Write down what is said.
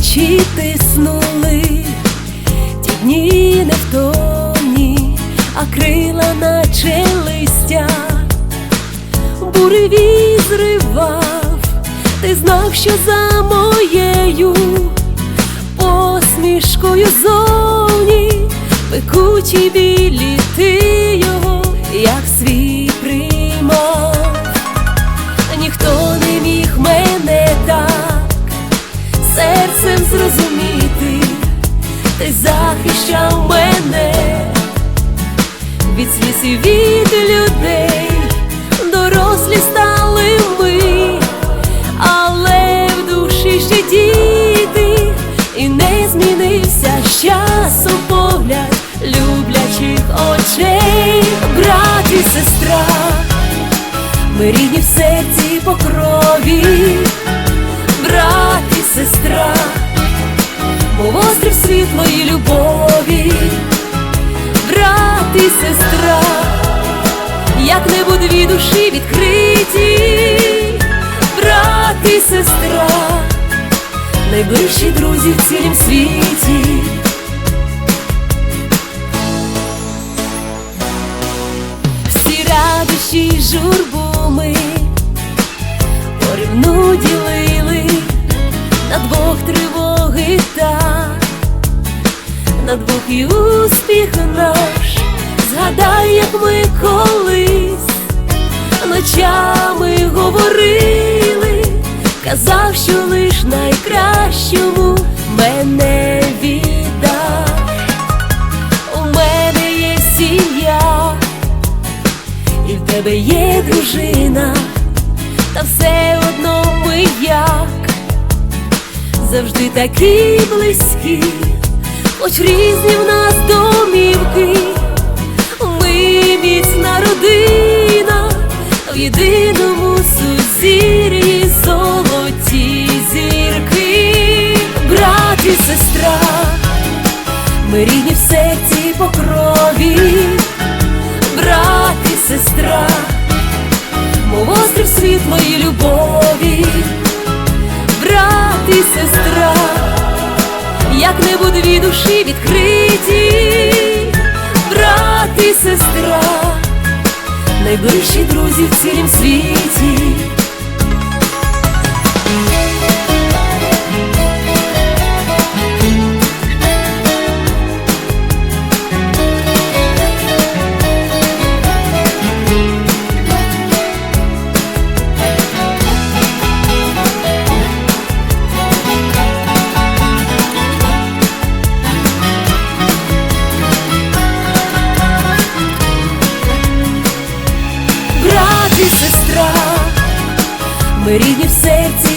плечі тиснули, ті дні невтомні, а крила наче листя, буревій зривав, ти знав, що за моєю посмішкою зовні пекучі білі ти захищав мене? Від сліз і від людей, дорослі стали ми, але в душі ще діти, і не змінився часу погляд люблячих очей, брат і сестра, ми рідні в серці по крові, брат і сестра, мов острів світлої любові, брат і сестра, як небо дві душі відкриті, брат і сестра, найближчі друзі в цілім світі. Всі радощі й журбу і успіх наш, згадай, як ми колись ночами говорили, казав, що лиш найкращому мене віддав. У мене є сім'я, і в тебе є дружина, та все одно ми як завжди такі близькі, хоч різні в нас домівки, ми міцна родина в єдиному сузір'ї золоті зірки, брат і сестра, ми рідні в серці по крові, брат і сестра, мов острів світлої любові, брат і сестра, як небо дві душі відкриті, брат і сестра, найближчі друзі в цілім світі. Ми в серці